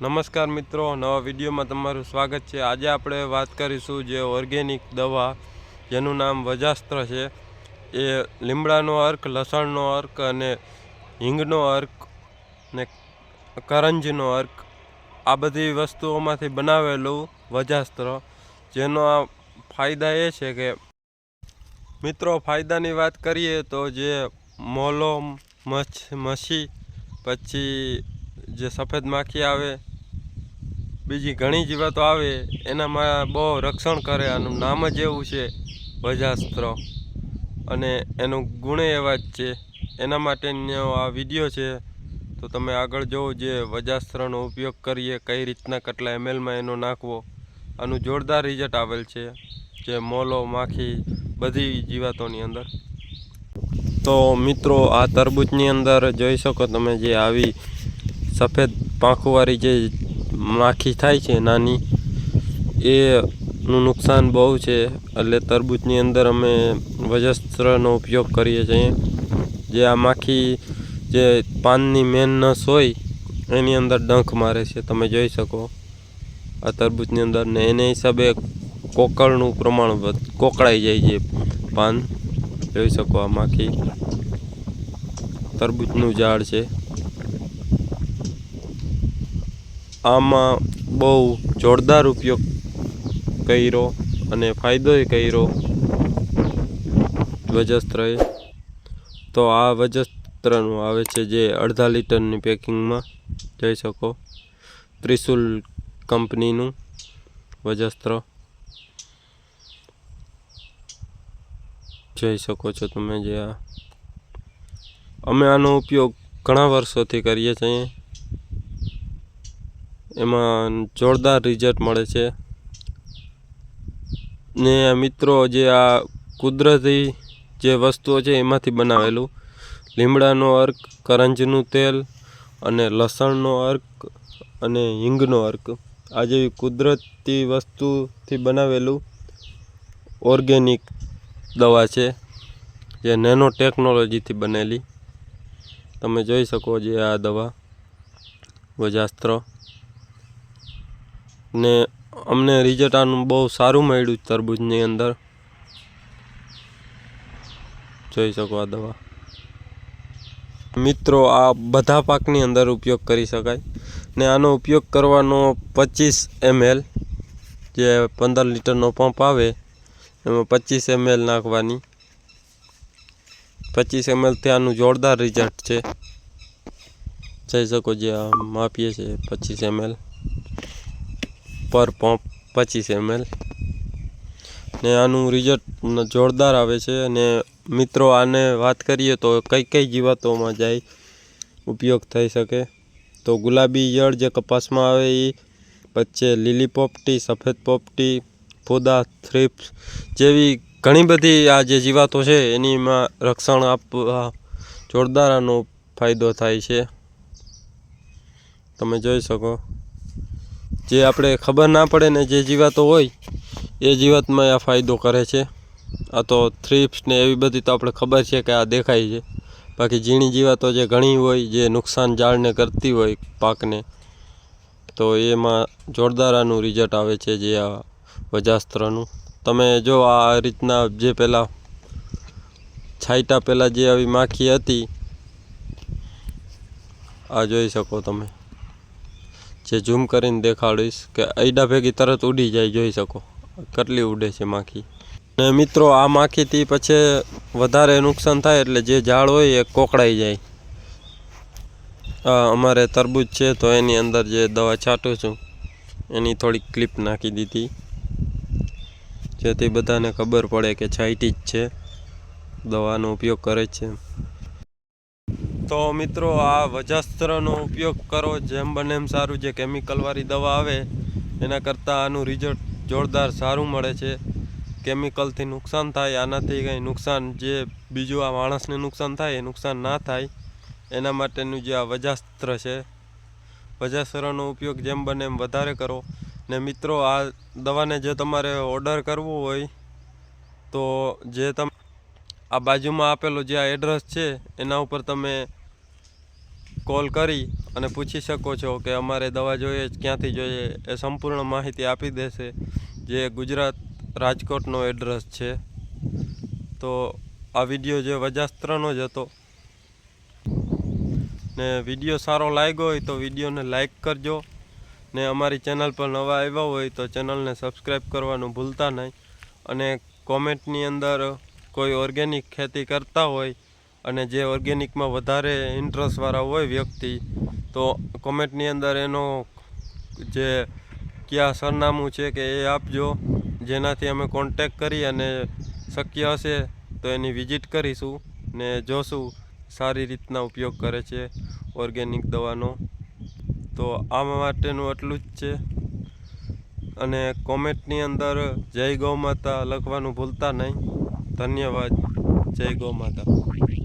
નમસ્કાર મિત્રો, નવા વિડીયોમાં તમારું સ્વાગત છે. આજે આપણે વાત કરીશું જે ઓર્ગેનિક દવા, જેનું નામ વજાસ્ત્ર છે. એ લીમડાનો અર્ક, લસણનો અર્ક અને હિંગનો અર્ક ને કરંજનો અર્ક આ બધી વસ્તુઓમાંથી બનાવેલું વજાસ્ત્ર. જેનો આ ફાયદા એ છે કે, મિત્રો, ફાયદાની વાત કરીએ તો જે મોલો મચ્છ, મસી, પછી જે સફેદ માખી આવે બીજી ઘણી જીવાતો આવે, એનામાં બહુ રક્ષણ કરે, આનું નામ જ એવું છે વજાસ્ત્ર અને એનું ગુણે એવા જ છે. એના માટેનો આ વીડિયો છે. તો તમે આગળ જોવો જે વજાસ્ત્રનો ઉપયોગ કરીએ, કઈ રીતના કેટલા એમએલમાં એનો નાખવો. આનું જોરદાર રિઝલ્ટ આવેલ છે, જે મોલો, માખી, બધી જીવાતોની અંદર. તો મિત્રો, આ તરબૂચની અંદર જોઈ શકો તમે જે આવી સફેદ પાંખોવાળી જે માખી થાય છે, નાની. એનું નુકસાન બહુ છે, એટલે તરબૂચની અંદર અમે વજસ્ત્રનો ઉપયોગ કરીએ છીએ. જે આ માખી જે પાનની મેન નસ હોય, એની અંદર ડંખ મારે છે, તમે જોઈ શકો. આ તરબૂચની અંદર ને એને હિસાબે કોકળનું પ્રમાણ કોકળાઈ જાય છે પાન. જોઈ શકો આ માખી. તરબૂચનું ઝાડ છે. આમાં બહુ જોરદાર ઉપયોગ કર્યો અને ફાયદોય કર્યો. વજસ્ત્રએ તો આ વજસ્ત્રનું આવે છે જે અડધા લીટરની પેકિંગમાં જઈ શકો. ત્રિશુલ કંપનીનું વજસ્ત્ર. જોઈ શકો છો તમે જે આ. અમે આનો ઉપયોગ ઘણા વર્ષોથી કરીએ છીએ. એમાં જોરદાર રિઝલ્ટ મળે છે. ને મિત્રો જે આ કુદરતી જે વસ્તુઓ છે એમાંથી બનાવેલું. લીમડાનો અર્ક, કરંજનું તેલ અને લસણનો અર્ક અને હિંગનો અર્ક. આ જેવી કુદરતી વસ્તુથી બનાવેલું ઓર્ગેનિક દવા છે, જે નેનો ટેકનોલોજીથી બનેલી. તમે જોઈ શકો જે આ દવા, વજાસ્ત્ર. ને અમને રિઝલ્ટ આનું બહુ સારું મળ્યું તરબૂચની અંદર. જોઈ શકો આ દવા. મિત્રો, આ બધા પાકની અંદર ઉપયોગ કરી શકાય. ને આનો ઉપયોગ કરવાનો પચીસ એમએલ, જે પંદર લીટરનો પંપ આવે, એમાં પચીસ એમએલ નાખવાની. પચીસ એમએલથી આનું જોરદાર રિઝલ્ટ છે. જઈ શકો જે માપીએ છીએ, પચીસ એમએલ. પર પંપ પચીસ એમએલ. ને આનું રિઝલ્ટ જોરદાર આવે છે અને મિત્રો આને વાત કરીએ તો કઈ કઈ જીવાતોમાં જાય, ઉપયોગ થઈ શકે. તો ગુલાબી ઈયળ જે કપાસમાં આવે એ પછી લીલી પોપટી, સફેદ પોપટી, ફોદા, થ્રીપ્સ જેવી ઘણી બધી આ જે જીવાતો છે એનીમાં રક્ષણ આપવા જોરદાર આનો ફાયદો થાય છે. તમે જોઈ શકો. જે આપણે ખબર ના પડે ને જે જીવાતો હોય, એ જીવાતમાં આ ફાયદો કરે છે. આ તો થ્રીપ્સ ને એવી બધી તો આપણે ખબર છે કે આ દેખાય છે. બાકી ઝીણી જીવાતો જે ઘણી હોય, જે નુકસાન ઝાડને કરતી હોય પાકને, તો એમાં જોરદાર આનું રિઝલ્ટ આવે છે જે આ વજાસ્ત્રનું. તમે જો આ રીતના જે પહેલાં છાંયટા પહેલાં જે આવી માખી હતી, આ જોઈ શકો તમે. જે ઝૂમ કરીને દેખાડીશ કે ಐડા ભેગી તરત ઉડી જાય, જોઈ શકો. કેટલી ઉડે છે માખી. ને મિત્રો, આ માખીથી પછી વધારે નુકસાન થાય એટલે જે ઝાડ હોય એ કોકડાઈ જાય. અમારે તરબૂચ છે, તો એની અંદર જે દવા છાંટું છું, એની થોડીક ક્લિપ નાખી દીધી. જેથી બધાને ખબર પડે કે છાંટી જ છે. દવાનો ઉપયોગ કરે છે. તો મિત્રો, આ વજાસ્ત્રનો ઉપયોગ કરો, જેમ બને એમ સારું. જે કેમિકલવાળી દવા આવે, એના કરતાં આનું રિઝલ્ટ જોરદાર સારું મળે છે. કેમિકલથી નુકસાન થાય, આનાથી કંઈ નુકસાન, જે બીજું આ માણસને નુકસાન થાય, એ નુકસાન ના થાય. એના માટેનું જે આ વજાસ્ત્ર છે, વજાસ્ત્રનો ઉપયોગ જેમ બને એમ વધારે કરો. ને મિત્રો, આ દવાને જે તમારે ઓર્ડર કરવો હોય, તો જે તમે આ બાજુમાં આપેલો જે આ એડ્રેસ છે, એના ઉપર તમે કોલ કરી અને પૂછી શકો છો કે અમારે દવા જોઈએ ક્યાંથી જોઈએ, એ સંપૂર્ણ માહિતી આપી દેશે જે ગુજરાત રાજકોટનો એડ્રેસ છે. તો આ વીડિયો જે વજાસ્ત્રનો જ હતો. ને વીડિયો સારો લાગ્યો હોય તો વિડીયોને લાઈક કરજો. ને અમારી ચેનલ પર નવા આવ્યા હોય તો ચેનલને સબસ્ક્રાઈબ કરવાનું ભૂલતા નહીં. અને કોમેન્ટની અંદર કોઈ ઓર્ગેનિક ખેતી કરતા હોય અને જે ઓર્ગેનિકમાં વધારે ઇન્ટરેસ્ટવાળા હોય વ્યક્તિ, તો કોમેન્ટની અંદર એનો જે કયા સરનામું છે કે એ આપજો. જેનાથી અમે કોન્ટેક કરી અને શક્ય હશે તો એની વિઝિટ કરીશું ને જોશું સારી રીતના ઉપયોગ કરે છે ઓર્ગેનિક દવાનો. તો આ માટેનું એટલું જ છે. અને કોમેન્ટની અંદર જય ગૌ માતા લખવાનું ભૂલતા નહીં. ધન્યવાદ. જય ગૌ માતા.